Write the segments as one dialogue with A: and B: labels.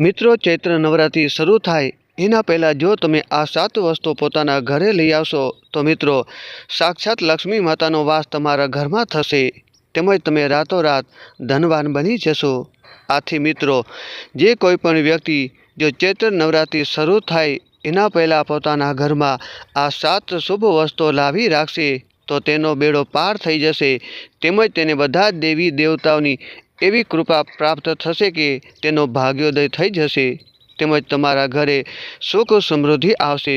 A: મિત્રો, ચૈત્ર નવરાત્રિ શરૂ થાય. એના પહેલાં જો તમે આ સાત વસ્તુ પોતાના ઘરે લઈ આવશો, તો મિત્રો, સાક્ષાત લક્ષ્મી માતાનો વાસ તમારા ઘરમાં થશે. તેમજ તમે રાતોરાત ધનવાન બની જશો. આથી મિત્રો, જે કોઈ પણ વ્યક્તિ જો ચૈત્ર નવરાત્રિ શરૂ થાય, એના પહેલાં પોતાના ઘરમાં આ સાત શુભ વસ્તુઓ લાવી રાખશે, તો તેનો બેડો પાર થઈ જશે. તેમજ તેને બધા જ દેવી દેવતાઓની એવી કૃપા પ્રાપ્ત થશે કે તેનો ભાગ્યોદય થઈ જશે. તેમજ તમારા ઘરે સુખ સમૃદ્ધિ આવશે.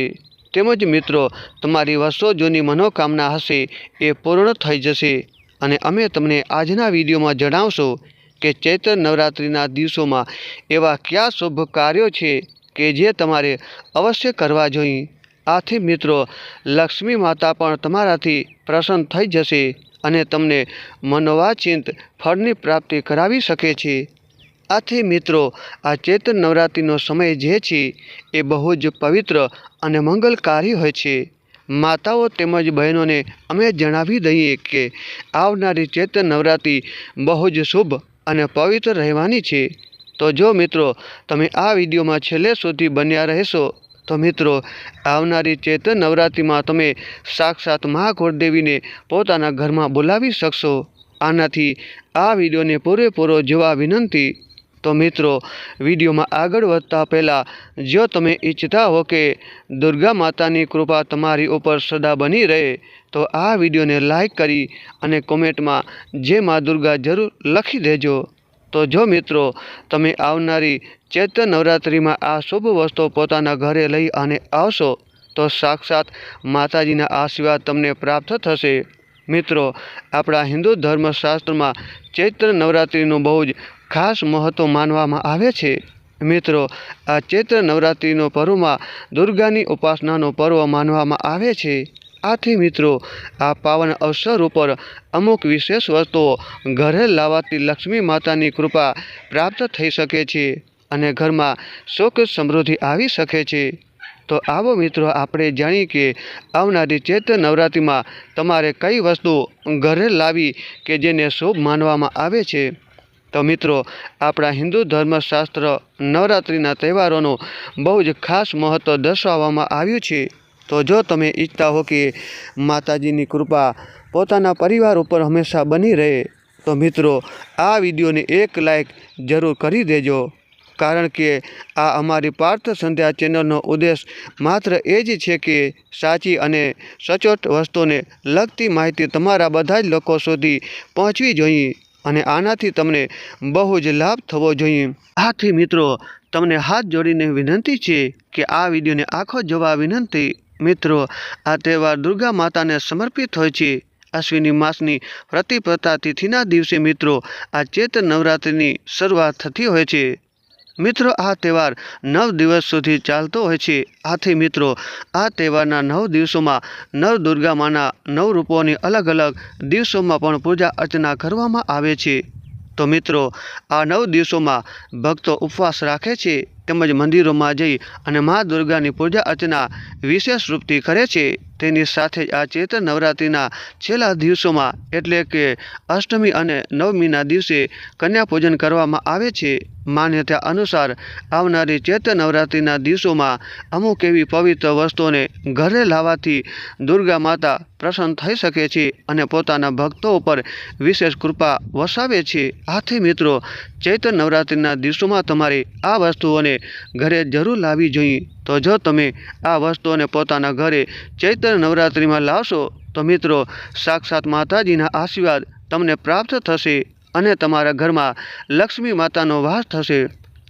A: તેમજ મિત્રો, તમારી વર્ષો જૂની મનોકામના હશે, એ પૂર્ણ થઈ જશે. અને અમે તમને આજના વિડીયોમાં જણાવશો કે ચૈત્ર નવરાત્રિના દિવસોમાં એવા કયા શુભ કાર્યો છે કે જે તમારે અવશ્ય કરવા જોઈએ. આથી મિત્રો, લક્ષ્મી માતા પણ તમારાથી પ્રસન્ન થઈ જશે. અને તમને મનોવાચિંત ફળની પ્રાપ્તિ કરાવી શકે છે. આથી મિત્રો, આ ચૈત્ર નવરાત્રિનો સમય જે છે, એ બહુ જ પવિત્ર અને મંગલકારી હોય છે. માતાઓ તેમજ બહેનોને અમે જણાવી દઈએ કે, આવનારી ચેતન નવરાત્રિ બહુ જ શુભ અને પવિત્ર રહેવાની છે. તો જો મિત્રો, તમે આ વિડીયોમાં છેલ્લે સુધી બન્યા રહેશો તો મિત્રો, આવનારી ચેતન નવરાત્રિમાં તમે સાક્ષાત મહાકુળદેવીને પોતાના ઘરમાં બોલાવી શકશો. આનાથી આ વિડીયોને પૂરેપૂરો જોવા વિનંતી. તો મિત્રો, વિડીયોમાં આગળ વધતા પહેલાં, જો તમે ઈચ્છતા હો કે દુર્ગા માતાની કૃપા તમારી ઉપર સદા બની રહે, તો આ વિડીયોને લાઈક કરી અને કોમેન્ટમાં જે મા દુર્ગા જરૂર લખી દેજો. તો જો મિત્રો, તમે આવનારી ચૈત્ર નવરાત્રિમાં આ શુભ વસ્તુ પોતાના ઘરે લઈ અને આવશો તો સાક્ષાત માતાજીના આશીર્વાદ તમને પ્રાપ્ત થશે. મિત્રો, આપણા હિન્દુ ધર્મશાસ્ત્રમાં ચૈત્ર નવરાત્રિનું બહુ જ ખાસ મહત્ત્વ માનવામાં આવે છે. મિત્રો, આ ચૈત્ર નવરાત્રિનો પર્વમાં દુર્ગાની ઉપાસનાનો પર્વ માનવામાં આવે છે. આથી મિત્રો, આ પાવન અવસર ઉપર અમુક વિશેષ વસ્તુઓ ઘરે લાવાતી લક્ષ્મી માતાની કૃપા પ્રાપ્ત થઈ શકે છે. અને ઘરમાં સુખ સમૃદ્ધિ આવી શકે છે. તો આવો મિત્રો, આપણે જાણીએ કે આવનારી ચૈત્ર નવરાત્રિમાં તમારે કઈ વસ્તુ ઘરે લાવી કે જેને શુભ માનવામાં આવે છે? તો મિત્રો, આપણા હિન્દુ ધર્મશાસ્ત્ર નવરાત્રિના તહેવારોનું બહુ જ ખાસ મહત્ત્વ દર્શાવવામાં આવ્યું છે. તો જો તમે ઈચ્છતા હો કે માતાજીની કૃપા પોતાના પરિવાર ઉપર હંમેશા બની રહે, તો મિત્રો, આ વિડીયોને એક લાઈક જરૂર કરી દેજો. કારણ કે આ અમારી પાર્થ સંધ્યા ચેનલનો ઉદ્દેશ માત્ર એ જ છે કે સાચી અને સચોટ વસ્તુને લગતી માહિતી તમારા બધા જ લોકો સુધી પહોંચવી જોઈએ અને આનાથી તમને બહુ જ લાભ થવો જોઈએ. આથી મિત્રો, તમને હાથ જોડીને વિનંતી છે કે આ વિડીયોને આખો જોવા વિનંતી. મિત્રો, આ તહેવાર દુર્ગા માતાને સમર્પિત હોય છે. અશ્વિની માસની પ્રતિપ્રતા તિથિના દિવસે મિત્રો, આ ચૈત્ર નવરાત્રિની શરૂઆત થતી હોય છે. મિત્રો, આ તહેવાર નવ દિવસ સુધી ચાલતો હોય છે. આથી મિત્રો, આ તહેવારના નવ દિવસોમાં નવ દુર્ગા માના નવ રૂપોની અલગ અલગ દિવસોમાં પણ પૂજા અર્ચના કરવામાં આવે છે. તો મિત્રો, આ નવ દિવસોમાં ભક્તો ઉપવાસ રાખે છે તેમજ મંદિરોમાં જઈ અને મા દુર્ગાની પૂજા અર્ચના વિશેષ રૂપથી કરે છે. તેની સાથે જ આ ચૈત્ર નવરાત્રિના છેલ્લા દિવસોમાં એટલે કે અષ્ટમી અને નવમીના દિવસે કન્યા પૂજન કરવામાં આવે છે. માન્યતા અનુસાર આવનારી ચૈત્ર નવરાત્રિના દિવસોમાં અમુક એવી પવિત્ર વસ્તુઓને ઘરે લાવવાથી દુર્ગા માતા પ્રસન્ન થઈ શકે છે અને પોતાના ભક્તો ઉપર વિશેષ કૃપા વસાવે છે. આથી મિત્રો ચૈત્ર નવરાત્રિના દિવસોમાં તમારે આ વસ્તુઓને ઘરે જરૂર લાવવી જોઈએ. તો જો તમે આ વસ્તુઓને પોતાના ઘરે ચૈત્ર નવરાત્રિમાં લાવશો, તો મિત્રો, સાક્ષાત માતાજીના આશીર્વાદ તમને પ્રાપ્ત થશે અને તમારા ઘરમાં લક્ષ્મી માતાનો વાસ થશે.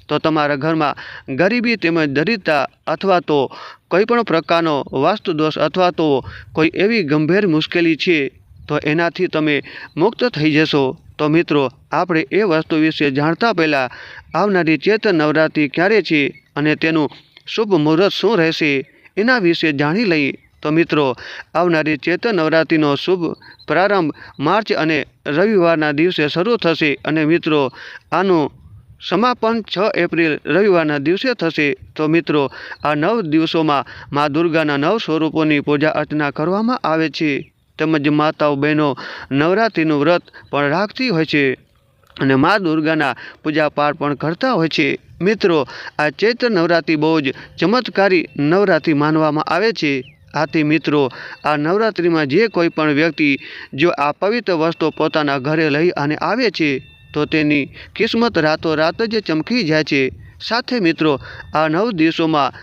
A: તો તમારા ઘરમાં ગરીબી તેમજ દરિદ્રતા અથવા તો કોઈ પણ પ્રકારનો વાસ્તુ દોષ અથવા તો કોઈ એવી ગંભીર મુશ્કેલી છે, તો એનાથી તમે મુક્ત થઈ જશો. તો મિત્રો, આપણે એ વસ્તુ વિશે જાણતા પહેલાં આવનારી ચૈત્ર નવરાત્રિ ક્યારે છે અને તેનું શુભ મુહૂર્ત શું રહેશે એના વિશે જાણી લઈએ. તો મિત્રો, આવનારી ચેતન નવરાત્રિનો શુભ પ્રારંભ માર્ચ અને રવિવારના દિવસે શરૂ થશે અને મિત્રો, આનું સમાપન છ એપ્રિલ રવિવારના દિવસે થશે. તો મિત્રો, આ નવ દિવસોમાં મા દુર્ગાના નવ સ્વરૂપોની પૂજા અર્ચના કરવામાં આવે છે. તેમજ માતાઓ બહેનો નવરાત્રિનું વ્રત પણ રાખતી હોય છે. અને મા દુર્ગાના પૂજા પાઠ પણ કરતા હોય છે. મિત્રો, આ ચૈત્ર નવરાત્રિ બહુ જ ચમત્કારી નવરાત્રિ માનવામાં આવે છે. આથી મિત્રો, આ નવરાત્રિમાં જે કોઈ પણ વ્યક્તિ જો આ પવિત્ર વસ્તુ પોતાના ઘરે લઈ અને આવે છે, તો તેની કિસ્મત રાતોરાત જ ચમકી જાય છે. સાથે મિત્રો, આ નવ દિવસોમાં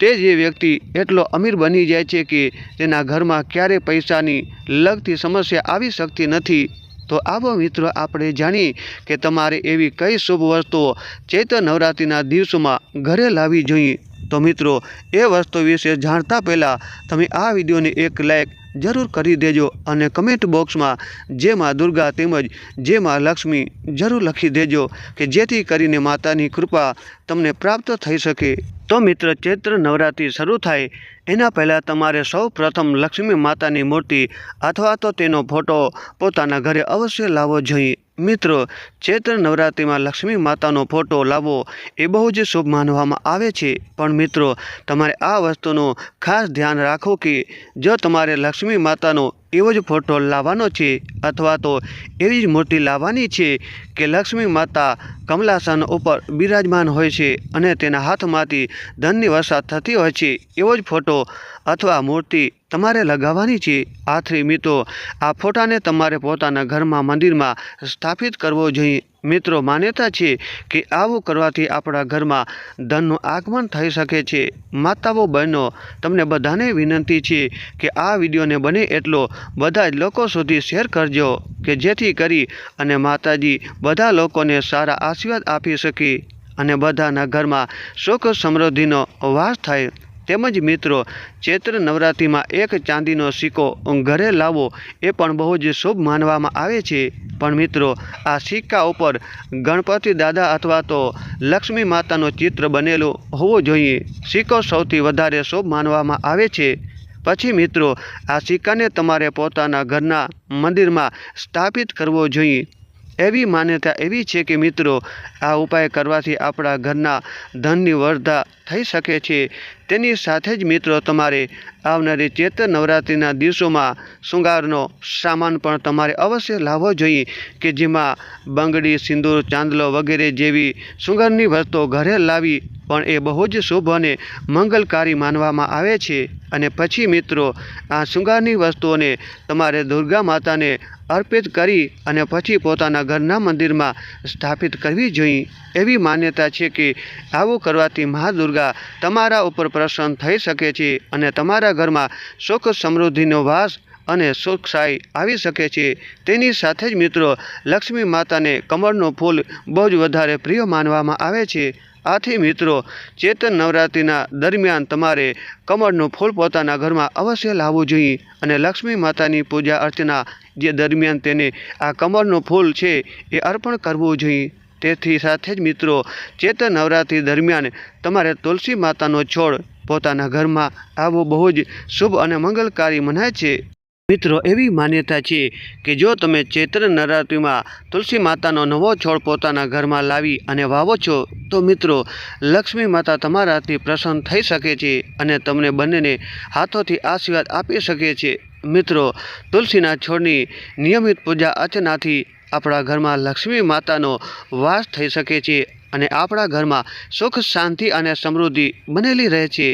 A: તે જે વ્યક્તિ એટલો અમીર બની જાય છે કે તેના ઘરમાં ક્યારેય પૈસાની લગતી સમસ્યા આવી શકતી નથી. તો આવો મિત્રો, આપણે જાણીએ કે તમારે એવી કઈ શુભ વસ્તુઓ ચૈત્ર નવરાત્રિના દિવસોમાં ઘરે લાવવી જોઈએ. તો મિત્રો, એ વસ્તુ વિશે જાણતા પહેલાં તમે આ વિડીયોને એક લાઈક જરૂર કરી દેજો અને કમેન્ટ બોક્સમાં જે માં દુર્ગા તેમજ જે માં લક્ષ્મી જરૂર લખી દેજો કે જેથી કરીને માતાની કૃપા તમને પ્રાપ્ત થઈ શકે. તો મિત્ર ચૈત્ર નવરાત્રિ શરૂ થાય. એના પહેલાં તમારે સૌ પ્રથમ લક્ષ્મી માતાની મૂર્તિ અથવા તો તેનો ફોટો પોતાના ઘરે અવશ્ય લાવવો જોઈએ. મિત્રો, ચૈત્ર નવરાત્રિમાં લક્ષ્મી માતાનો ફોટો લાવવો એ બહુ જ શુભ માનવામાં આવે છે. પણ મિત્રો, તમારે આ વસ્તુનું ખાસ ધ્યાન રાખો કે જો તમારે લક્ષ્મી માતાનો એવો જ ફોટો લાવવાનો છે અથવા તો એવી જ મૂર્તિ લાવવાની છે કે લક્ષ્મી માતા કમલાસન ઉપર બિરાજમાન હોય છે અને તેના હાથમાંથી ધનની વરસાદ થતી હોય છે, એવો જ ફોટો અથવા મૂર્તિ તમારે લગાવવાની છે? આથી મિત્રો, આ ફોટાને તમારે પોતાના ઘરમાં મંદિરમાં સ્થાપિત કરવો જોઈએ મિત્રો માન્યતા છે કે આવું કરવાથી આપણા ઘરમાં ધનનું આગમન થઈ શકે છે. માતાઓ, બહેનો, તમને બધાને વિનંતી છે કે આ વિડીયોને બને એટલો બધા જ લોકો સુધી શેર કરજો કે જેથી કરી અને માતાજી બધા લોકોને સારા આશીર્વાદ આપી શકે અને બધાના ઘરમાં સુખ સમૃદ્ધિનો વાસ થાય. તેમજ મિત્રો, ચૈત્ર નવરાત્રિમાં એક ચાંદીનો સિક્કો ઘરે લાવવો એ પણ બહુ જ શુભ માનવામાં આવે છે. પણ મિત્રો, આ સિક્કા ઉપર ગણપતિ દાદા અથવા તો લક્ષ્મી માતાનું ચિત્ર બનેલું હોવું જોઈએ. સિક્કો સૌથી વધારે શુભ માનવામાં આવે છે. પછી મિત્રો, આ સિક્કાને તમારે પોતાના ઘરના મંદિરમાં સ્થાપિત કરવો જોઈએ. એવી માન્યતા એવી છે કે મિત્રો, આ ઉપાય કરવાથી આપણા ઘરના ધનની વર્ધા થઈ શકે છે. તેની સાથે જ મિત્રો, તમારે આવનારી ચૈત્ર નવરાત્રિના દિવસોમાં શૃંગારનો સામાન પણ તમારે અવશ્ય લાવવો જોઈએ કે જેમાં બંગડી, સિંદૂર, ચાંદલો વગેરે જેવી શૃંગારની વસ્તુઓ ઘરે લાવી પણ એ બહુ જ શુભ અને મંગલકારી માનવામાં આવે છે. અને પછી મિત્રો, આ શૃંગારની વસ્તુઓને તમારે દુર્ગા માતાને અર્પિત કરી અને પછી પોતાના ઘરના મંદિરમાં સ્થાપિત કરવી જોઈએ. એવી માન્યતા છે કે આવું કરવાથી મહાદુર્ગ દુર્ગા તમારા ઉપર પ્રસન્ન થઈ શકે છે અને તમારા ઘરમાં સુખ સમૃદ્ધિનો વાસ અને સુખશાહી આવી શકે છે. તેની સાથે જ મિત્રો, લક્ષ્મી માતાને કમળનું ફૂલ બહુ જ વધારે પ્રિય માનવામાં આવે છે. આથી મિત્રો, ચેતન નવરાત્રિના દરમિયાન તમારે કમળનું ફૂલ પોતાના ઘરમાં અવશ્ય લાવવું જોઈએ અને લક્ષ્મી માતાની પૂજા અર્ચના જે દરમિયાન તેને આ કમળનું ફૂલ છે એ અર્પણ કરવું જોઈએ. તેથી સાથે જ મિત્રો, ચેતન નવરાત્રિ દરમિયાન તમારે તુલસી માતાનો છોડ પોતાના ઘરમાં આવો બહુ જ શુભ અને મંગલકારી મનાય છે. મિત્રો, એવી માન્યતા છે કે જો તમે ચૈત્ર નવરાત્રિમાં તુલસી માતાનો નવો છોડ પોતાના ઘરમાં લાવી અને વાવો છો, તો મિત્રો, લક્ષ્મી માતા તમારાથી પ્રસન્ન થઈ શકે છે અને તમને બંનેને હાથોથી આશીર્વાદ આપી શકે છે. મિત્રો, તુલસીના છોડની નિયમિત પૂજા અર્ચનાથી આપણા ઘરમાં લક્ષ્મી માતાનો વાસ થઈ શકે છે અને આપણા ઘરમાં સુખ, શાંતિ અને સમૃદ્ધિ બનેલી રહે છે.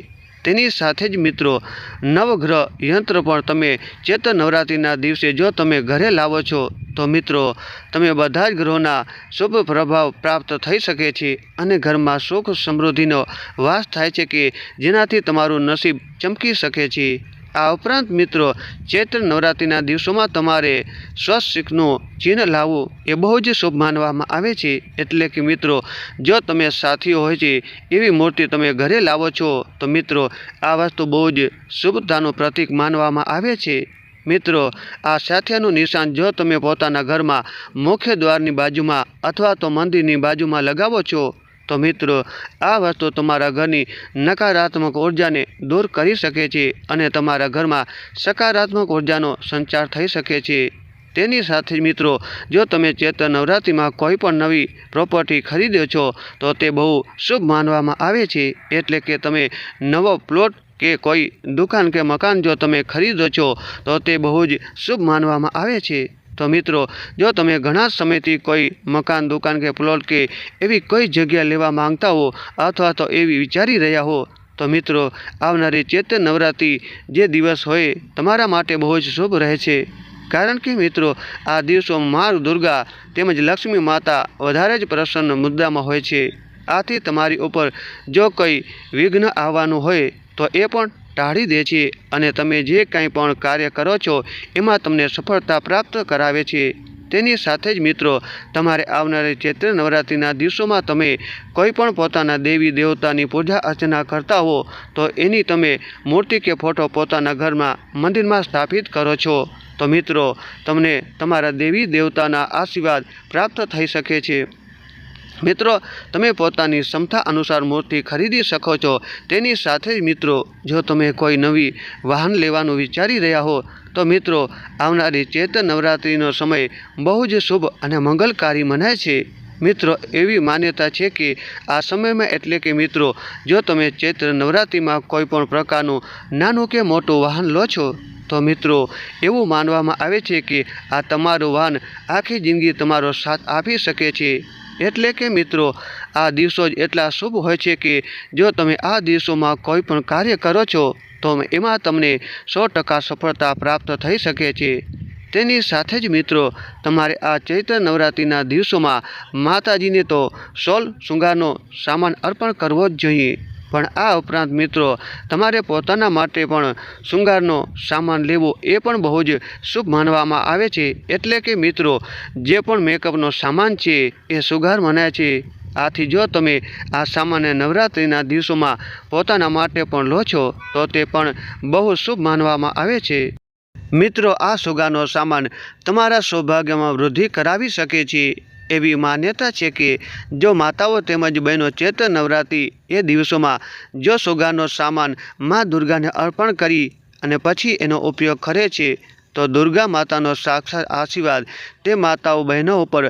A: તેની સાથે જ મિત્રો, નવગ્રહ યંત્ર પણ તમે ચેતન નવરાત્રિના દિવસે જો તમે ઘરે લાવો છો, તો મિત્રો, તમે બધા જ ગ્રહોના શુભ પ્રભાવ પ્રાપ્ત થઈ શકે છે અને ઘરમાં સુખ, સમૃદ્ધિનો વાસ થાય છે કે જેનાથી તમારું નસીબ ચમકી શકે છે. આ ઉપરાંત મિત્રો, ચૈત્ર નવરાત્રિના દિવસોમાં તમારે સ્વસ્તિકનું ચિહ્ન લાવવું એ બહુ જ શુભ માનવામાં આવે છે. એટલે કે મિત્રો, જો તમે સાથીઓ હોય છે, એવી મૂર્તિ તમે ઘરે લાવો છો, તો મિત્રો, આ વસ્તુ બહુ જ શુભતાનું પ્રતીક માનવામાં આવે છે. મિત્રો, આ સાથિયાનું નિશાન જો તમે પોતાના ઘરમાં મુખ્ય દ્વારની બાજુમાં અથવા તો મંદિરની બાજુમાં લગાવો છો તો મિત્રો, આ વસ્તુ તમારા ઘરની નકારાત્મક ઉર્જાને દૂર કરી શકે છે અને તમારા ઘરમાં સકારાત્મક ઉર્જાનો સંચાર થઈ શકે છે. તેની સાથે મિત્રો, જો તમે ચેતન નવરાત્રિમાં કોઈ પણ નવી પ્રોપર્ટી ખરીદ્યો છો, તો તે બહુ શુભ માનવામાં આવે છે. એટલે કે તમે નવો પ્લોટ કે કોઈ દુકાન કે મકાન જો તમે ખરીદો છો, તો તે બહુ જ શુભ માનવામાં આવે છે. તો મિત્રો, જો તમે ઘણા સમયથી કોઈ મકાન, દુકાન કે પ્લોટ કે એવી કોઈ જગ્યા લેવા માંગતા હો અથવા તો એવી વિચારી રહ્યા હો, તો મિત્રો, આવનારી ચેતન નવરાત્રિ જે દિવસ હોય, તમારા માટે બહુ જ શુભ રહે છે. કારણ કે મિત્રો, આ દિવસોમાં મા દુર્ગા તેમજ લક્ષ્મી માતા વધારે જ પ્રસન્ન મુદ્દામાં હોય છે. આથી તમારી ઉપર જો કંઈ વિઘ્ન આવવાનું હોય, તો એ પણ ટાળી દે છે અને તમે જે કાંઈ પણ કાર્ય કરો છો, એમાં તમને સફળતા પ્રાપ્ત કરાવે છે. તેની સાથે જ મિત્રો, તમારે આવનારી ચૈત્ર નવરાત્રિના દિવસોમાં તમે કોઈ પણ પોતાના દેવી દેવતાની પૂજા અર્ચના કરતા હો, તો એની તમે મૂર્તિ કે ફોટો પોતાના ઘરમાં મંદિરમાં સ્થાપિત કરો છો. તો મિત્રો, તમને તમારા દેવી દેવતાના આશીર્વાદ પ્રાપ્ત થઈ શકે છે. મિત્રો, તમે પોતાની ક્ષમતા અનુસાર મૂર્તિ ખરીદી શકો છો. તેની સાથે જ મિત્રો, જો તમે કોઈ નવી વાહન લેવાનું વિચારી રહ્યા હો, તો મિત્રો, આવનારી ચૈત્ર નવરાત્રિનો સમય બહુ જ શુભ અને મંગલકારી મનાય છે. મિત્રો, એવી માન્યતા છે કે આ સમયમાં એટલે કે મિત્રો, જો તમે ચૈત્ર નવરાત્રિમાં કોઈ પણ પ્રકારનું નાનું કે મોટું વાહન લો છો, તો મિત્રો, એવું માનવામાં આવે છે કે આ તમારું વાહન આખી જિંદગી તમારો સાથ આપી શકે છે. એટલે કે મિત્રો, આ દિવસો જ એટલા શુભ હોય છે કે જો તમે આ દિવસોમાં કોઈ પણ કાર્ય કરો છો, તો એમાં તમને સો ટકા સફળતા પ્રાપ્ત થઈ શકે છે. તેની સાથે જ મિત્રો, તમારે આ ચૈત્ર નવરાત્રિના દિવસોમાં માતાજીને તો સોલ શૃંગારનો સામાન અર્પણ કરવો જ જોઈએ. પણ આ ઉપરાંત મિત્રો, તમારે પોતાના માટે પણ શૃંગારનો સામાન લેવો એ પણ બહુ જ શુભ માનવામાં આવે છે. એટલે કે મિત્રો, જે પણ મેકઅપનો સામાન છે એ સુગાર મનાય છે. આથી જો તમે આ સામાન્ય નવરાત્રિના દિવસોમાં પોતાના માટે પણ લો છો, તો તે પણ બહુ શુભ માનવામાં આવે છે. મિત્રો, આ સુગાનો સામાન તમારા સૌભાગ્યમાં વૃદ્ધિ કરાવી શકે છે. એવી માન્યતા છે કે જો માતાઓ તેમજ બહેનો ચૈત્ર નવરાત્રિ એ દિવસોમાં જો સુગાનો સામાન મા દુર્ગાને અર્પણ કરી અને પછી એનો ઉપયોગ કરે છે, તો દુર્ગા માતાનો સાક્ષાત આશીર્વાદ તે માતાઓ બહેનો ઉપર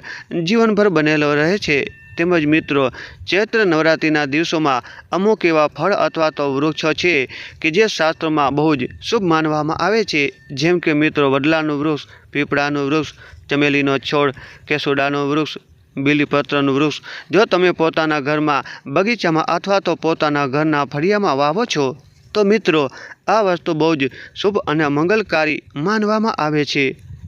A: જીવનભર બનેલો રહે છે. તેમજ મિત્રો, ચૈત્ર નવરાત્રિના દિવસોમાં અમુક એવા ફળ અથવા તો વૃક્ષો છે કે જે શાસ્ત્રોમાં બહુ જ શુભ માનવામાં આવે છે. જેમ કે મિત્રો, વડલાનું વૃક્ષ, પીપળાનું વૃક્ષ ચમેલીનો છોડ, કેસુડાનું વૃક્ષ, બીલીપત્રનું વૃક્ષ. જો તમે પોતાના ઘરમાં બગીચામાં અથવા તો પોતાના ઘરના ફળિયામાં વાવો છો, તો મિત્રો, આ વસ્તુ બહુ જ શુભ અને મંગલકારી માનવામાં આવે છે.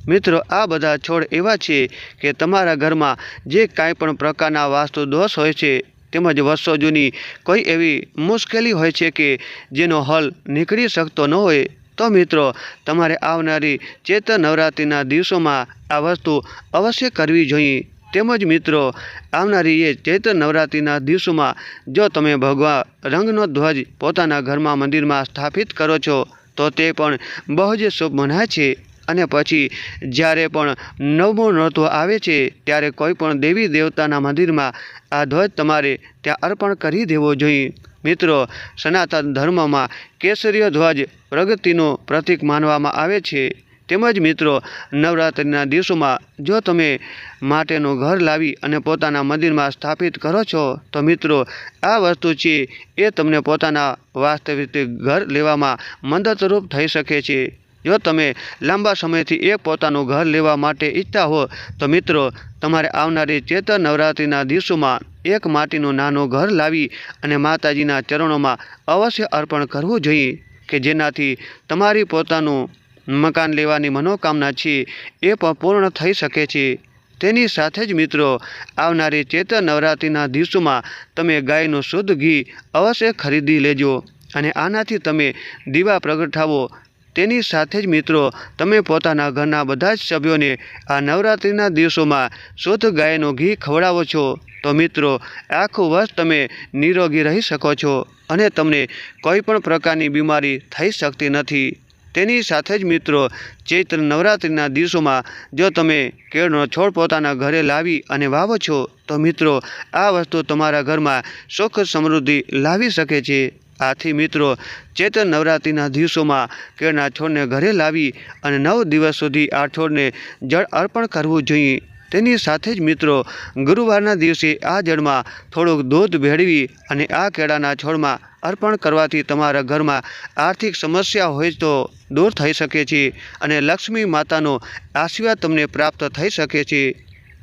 A: મિત્રો, આ બધા છોડ એવા છે કે તમારા ઘરમાં જે કાંઈ પણ પ્રકારના વાસ્તુ દોષ હોય છે, તેમજ વર્ષો જૂની કોઈ એવી મુશ્કેલી હોય છે કે જેનો હલ નીકળી શકતો ન હોય. તો મિત્રો, તમારે આવનારી ચૈત્ર નવરાત્રિના દિવસોમાં આ વસ્તુ અવશ્ય કરવી જોઈએ. તેમજ મિત્રો, આવનારી એ ચૈત્ર નવરાત્રિના દિવસોમાં જો તમે ભગવા રંગનો ધ્વજ પોતાના ઘરમાં મંદિરમાં સ્થાપિત કરો છો, તો તે પણ બહુ જ શુભ મનાય છે. અને પછી, જ્યારે પણ નવમો નોરતો આવે છે, ત્યારે કોઈ પણ દેવી દેવતાના મંદિરમાં આ ધ્વજ તમારે ત્યાં અર્પણ કરી દેવો જોઈએ. મિત્રો, સનાતન ધર્મમાં કેસરીય ધ્વજ પ્રગતિનું પ્રતીક માનવામાં આવે છે. તેમજ મિત્રો, નવરાત્રિના દિવસોમાં જો તમે માટેનું ઘર લાવી અને પોતાના મંદિરમાં સ્થાપિત કરો છો, તો મિત્રો, આ વસ્તુ છે એ તમને પોતાના વાસ્તવિક ઘર લેવામાં મદદરૂપ થઈ શકે છે. જો તમે લાંબા સમયથી એક પોતાનું ઘર લેવા માટે ઈચ્છતા હો, તો મિત્રો, તમારે આવનારી ચેતન નવરાત્રિના દિવસોમાં એક માટીનું નાનું ઘર લાવી અને માતાજીના ચરણોમાં અવશ્ય અર્પણ કરવું જોઈએ કે જેનાથી તમારી પોતાનું મકાન લેવાની મનોકામના છે, એ પણ પૂર્ણ થઈ શકે છે. તેની સાથે જ મિત્રો, આવનારી ચૈત્ર નવરાત્રિના દિવસોમાં તમે ગાયનું શુદ્ધ ઘી અવશ્ય ખરીદી લેજો અને આનાથી તમે દીવા પ્રગટાવો. તેની સાથે જ મિત્રો, તમે પોતાના ઘરના બધા જ સભ્યોને આ નવરાત્રિના દિવસોમાં શુદ્ધ ગાયનું ઘી ખવડાવો છો. તો મિત્રો, આખું વર્ષ તમે નિરોગી રહી શકો છો અને તમને કોઈ પણ પ્રકારની બીમારી થઈ શકતી નથી. તેની સાથે જ મિત્રો, ચૈત્ર નવરાત્રિના દિવસોમાં જો તમે કેળનો છોડ પોતાના ઘરે લાવી અને વાવો છો, તો મિત્રો, આ વસ્તુ તમારા ઘરમાં સુખ સમૃદ્ધિ લાવી શકે છે. આથી મિત્રો, ચૈત્ર નવરાત્રિના દિવસોમાં કેળના છોડને ઘરે લાવી અને નવ દિવસ સુધી આ છોડને જળ અર્પણ કરવું જોઈએ. તેની સાથે જ મિત્રો, ગુરુવારના દિવસે આ જળમાં થોડુંક દૂધ ભેળવી અને આ કેળાના છોડમાં અર્પણ કરવાથી તમારા ઘરમાં આર્થિક સમસ્યા હોય તો દૂર થઈ શકે છે અને લક્ષ્મી માતાનો આશીર્વાદ તમને પ્રાપ્ત થઈ શકે છે.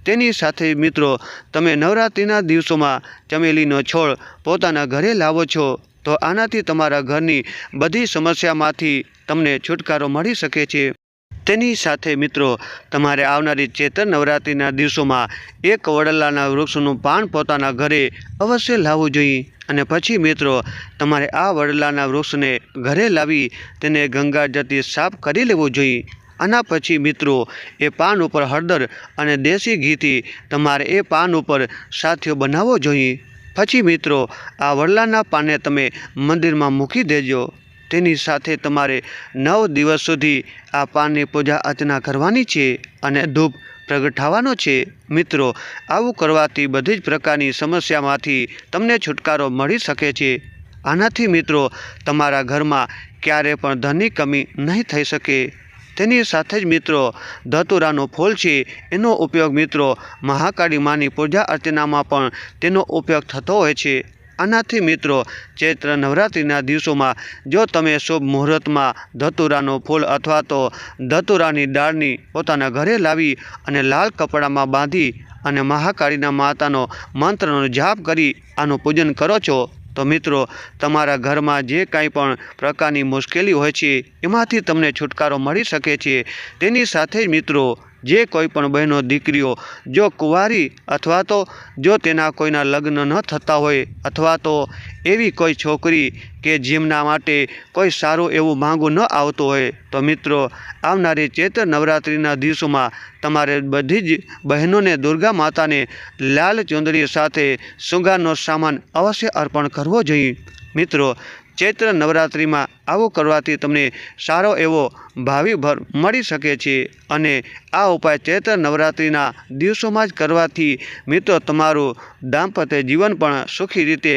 A: તેની સાથે મિત્રો, તમે નવરાત્રિના દિવસોમાં ચમેલીનો છોડ પોતાના ઘરે લાવો છો, તો આનાથી તમારા ઘરની બધી સમસ્યામાંથી તમને છુટકારો મળી શકે છે. તેની સાથે મિત્રો તમારે આવનારી ચેતન નવરાત્રિના દિવસોમાં એક વડલાના વૃક્ષનું પાન પોતાના ઘરે અવશ્ય લાવવું જોઈએ. અને પછી મિત્રો, તમારે આ વડલાના વૃક્ષને ઘરે લાવી તેને ગંગા જતી સાફ કરી લેવું જોઈએ. આના પછી મિત્રો, એ પાન ઉપર હળદર અને દેશી ઘીથી તમારે એ પાન ઉપર સાથીઓ બનાવવો જોઈએ. પછી મિત્રો, આ વડલાના પાને તમે મંદિરમાં મૂકી દેજો. તેની સાથે તમારે નવ દિવસ સુધી આ પાનની પૂજા અર્ચના કરવાની છે અને ધૂપ પ્રગટાવવાનો છે. મિત્રો, આવું કરવાથી બધી જ પ્રકારની સમસ્યામાંથી તમને છુટકારો મળી શકે છે. આનાથી મિત્રો, તમારા ઘરમાં ક્યારે પણ ધનની કમી નહીં થઈ શકે. તેની સાથે જ મિત્રો, ધતુરાનો ફૂલ છે, એનો ઉપયોગ મિત્રો મહાકાળી માની પૂજા અર્ચનામાં પણ તેનો ઉપયોગ થતો હોય છે. આનાથી મિત્રો, ચૈત્ર નવરાત્રિના દિવસોમાં જો તમે શુભ મુહૂર્તમાં ધતુરાનો ફૂલ અથવા તો ધતુરાની દાળની પોતાના ઘરે લાવી અને લાલ કપડામાં બાંધી અને મહાકાળીના માતાનો મંત્રનો જાપ કરી આનું પૂજન કરો છો, તો મિત્રો, તમારા ઘરમાં જે કાંઈ પણ પ્રકારની મુશ્કેલી હોય છે, એમાંથી તમને છુટકારો મળી શકે છે. તેની સાથે જ મિત્રો જે કોઈ પણ બહેનો દીકરીઓ જો કુંવારી અથવા તો જો તેના કોઈના લગ્ન ન થતા હોય અથવા તો એવી કોઈ છોકરી કે જેમના માટે કોઈ સારું એવું માંગુ ન આવતું હોય, તો મિત્રો, આવનારી ચેત્ર નવરાત્રિના દિવસોમાં તમારે બધી જ બહેનોને દુર્ગા માતાને લાલ ચુંદડી સાથે શૃંગારનો સામાન અવશ્ય અર્પણ કરવો જોઈએ. મિત્રો ચૈત્ર નવરાત્રિમાં આવું કરવાથી તમને સારો એવો ભાવિ ભર મળી શકે છે. અને આ ઉપાય ચૈત્ર નવરાત્રિના દિવસોમાં જ કરવાથી મિત્રો તમારું દાંપત્ય જીવન પણ સુખી રીતે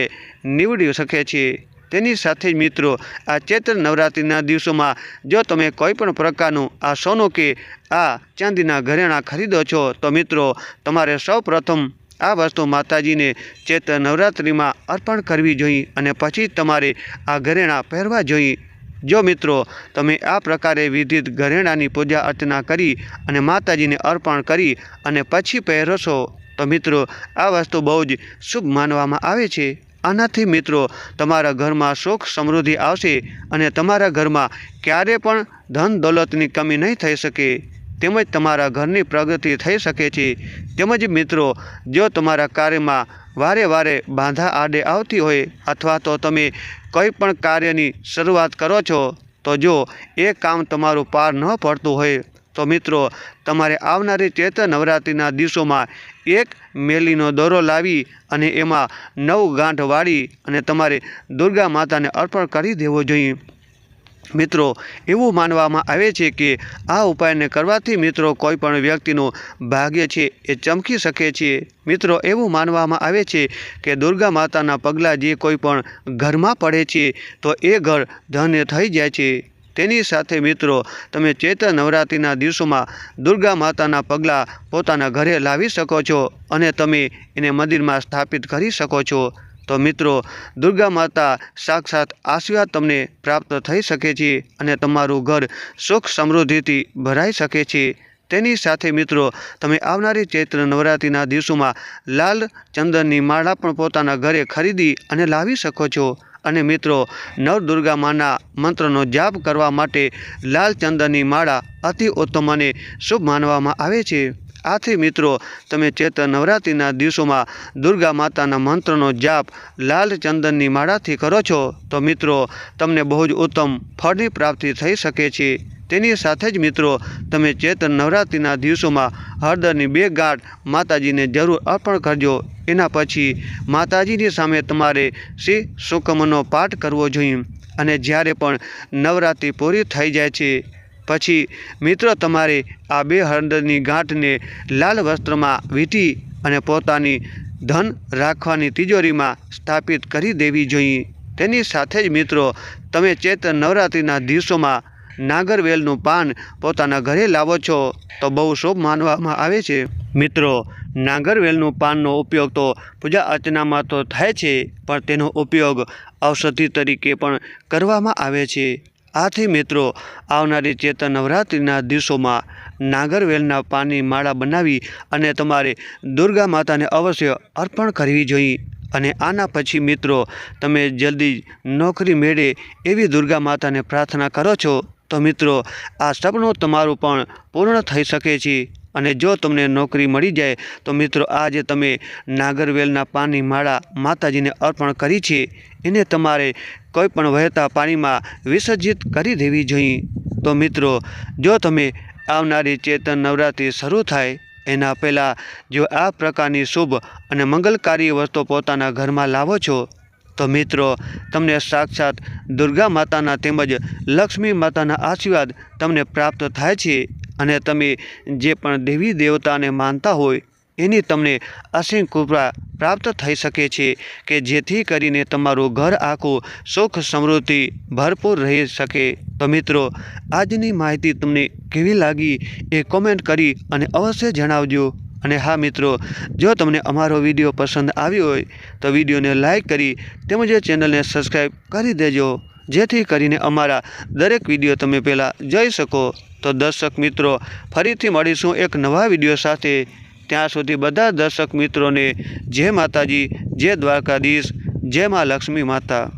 A: નીવડી શકે છે. તેની સાથે જ મિત્રો આ ચૈત્ર નવરાત્રિના દિવસોમાં જો તમે કોઈ પણ પ્રકારનું આ સોનું કે આ ચાંદીના ઘરેણાં ખરીદો છો તો મિત્રો તમારે સૌ પ્રથમ આ વસ્તુ માતાજીને ચેત નવરાત્રિમાં અર્પણ કરવી જોઈએ અને પછી તમારે આ ઘરેણાં પહેરવા જોઈએ. જો મિત્રો, તમે આ પ્રકારે વિધિત ઘરેણાંની પૂજા અર્ચના કરી અને માતાજીને અર્પણ કરી અને પછી પહેરશો, તો મિત્રો, આ વસ્તુ બહુ જ શુભ માનવામાં આવે છે. આનાથી મિત્રો, તમારા ઘરમાં સુખ સમૃદ્ધિ આવશે અને તમારા ઘરમાં ક્યારે પણ ધન દોલતની કમી નહીં થઈ શકે. તેમજ તમારા ઘરની પ્રગતિ થઈ શકે છે. તેમજ મિત્રો, જો તમારા કાર્યમાં વારે વારે બાંધા આડે આવતી હોય અથવા તો તમે કોઈ પણ કાર્યની શરૂઆત કરો છો, તો જો એ કામ તમારું પાર ન પડતું હોય, તો મિત્રો, તમારે આવનારી ચેતન નવરાત્રિના દિવસોમાં એક મેલીનો દોરો લાવી અને એમાં નવ ગાંઠ વાળી અને તમારે દુર્ગા માતાને અર્પણ કરી દેવો જોઈએ. મિત્રો, એવું માનવામાં આવે છે કે આ ઉપાયને કરવાથી મિત્રો કોઈ પણ વ્યક્તિનું ભાગ્ય છે એ ચમકી શકે છે. મિત્રો, એવું માનવામાં આવે છે કે દુર્ગા માતાના પગલાં જે કોઈ પણ ઘરમાં પડે છે, તો એ ઘર ધન્ય થઈ જાય છે. તેની સાથે મિત્રો, તમે ચૈત્ર નવરાત્રિના દિવસોમાં દુર્ગા માતાના પગલાં પોતાના ઘરે લાવી શકો છો અને તમે એને મંદિરમાં સ્થાપિત કરી શકો છો. તો મિત્રો, દુર્ગા માતા સાક્ષાત આશીર્વાદ તમને પ્રાપ્ત થઈ શકે છે અને તમારું ઘર સુખ સમૃદ્ધિથી ભરાઈ શકે છે. તેની સાથે મિત્રો, તમે આવનારી ચૈત્ર નવરાત્રિના દિવસોમાં લાલ ચંદનની માળા પણ પોતાના ઘરે ખરીદી અને લાવી શકો છો. અને મિત્રો નવદુર્ગા માના મંત્રનો જાપ કરવા માટે લાલ ચંદનની માળા અતિ ઉત્તમ અને શુભ માનવામાં આવે છે. આથી મિત્રો, તમે ચેત નવરાત્રિના દિવસોમાં દુર્ગા માતાના મંત્રનો જાપ લાલ ચંદનની માળાથી કરો છો, તો મિત્રો, તમને બહુ જ ઉત્તમ ફળની પ્રાપ્તિ થઈ શકે છે. તેની સાથે જ મિત્રો, તમે ચેતન નવરાત્રિના દિવસોમાં હળદરની બે ગાંઠ માતાજીને જરૂર અર્પણ કરજો. એના પછી માતાજીની સામે તમારે શ્રી સુકમનો પાઠ કરવો જોઈએ અને જ્યારે પણ નવરાત્રિ પૂરી થઈ જાય છે પછી મિત્રો તમારે આ બે હળદરની ગાંઠને લાલ વસ્ત્રમાં વીંટી અને પોતાની ધન રાખવાની તિજોરીમાં સ્થાપિત કરી દેવી જોઈએ. તેની સાથે જ મિત્રો, તમે ચેત નવરાત્રિના દિવસોમાં નાગરવેલનું પાન પોતાના ઘરે લાવો છો, તો બહુ શુભ માનવામાં આવે છે. મિત્રો, નાગરવેલનું પાનનો ઉપયોગ તો પૂજા અર્ચનામાં તો થાય છે, પણ તેનો ઉપયોગ ઔષધિ તરીકે પણ કરવામાં આવે છે. આથી મિત્રો, આવનારી ચેતન નવરાત્રિના દિવસોમાં નાગરવેલના પાની માળા બનાવી અને તમારે દુર્ગા માતાને અવશ્ય અર્પણ કરવી જોઈએ. અને આના પછી મિત્રો, તમે જલ્દી નોકરી મેળે એવી દુર્ગા માતાને પ્રાર્થના કરો છો, તો મિત્રો, આ સપનું તમારું પણ પૂર્ણ થઈ શકે છે. અને જો તમને નોકરી મળી જાય, તો મિત્રો, આજે તમે નાગરવેલના પાનની માળા માતાજીને અર્પણ કરી છે. એને તમારે કોઈ પણ વહેતા પાણીમાં વિસર્જિત કરી દેવી જોઈએ. તો મિત્રો, જો તમે આવનારી ચેતન નવરાત્રિ શરૂ થાય, એના પહેલાં જો આ પ્રકારની શુભ અને મંગલકારી વસ્તુ પોતાના ઘરમાં લાવો છો, તો મિત્રો, તમને સાક્ષાત દુર્ગા માતાના તેમજ લક્ષ્મી માતાના આશીર્વાદ તમને પ્રાપ્ત થાય છે અને તમે જે પણ દેવી દેવતાને માનતા હોય, એની તમને અસીમ કૃપા પ્રાપ્ત થઈ શકે છે કે જેથી કરીને તમારું ઘર આખું સુખ સમૃદ્ધિ ભરપૂર રહી શકે. તો મિત્રો, આજની માહિતી તમને કેવી લાગી એ કોમેન્ટ કરી અને અવશ્ય જણાવજો. અને હા મિત્રો, જો તમને અમારો વીડિયો પસંદ આવ્યો હોય, તો વિડીયોને લાઈક કરી તેમજ ચેનલને સબસ્ક્રાઈબ કરી દેજો. જેથી કરીને અમારા દરેક વીડિયો તમે પહેલાં જોઈ શકો. તો દર્શક મિત્રો, ફરીથી મળીશું એક નવા વીડિયો સાથે. ત્યાં સુધી બધા દર્શક મિત્રોને જય માતાજી જય દ્વારકાધીશ જય મા લક્ષ્મી માતા.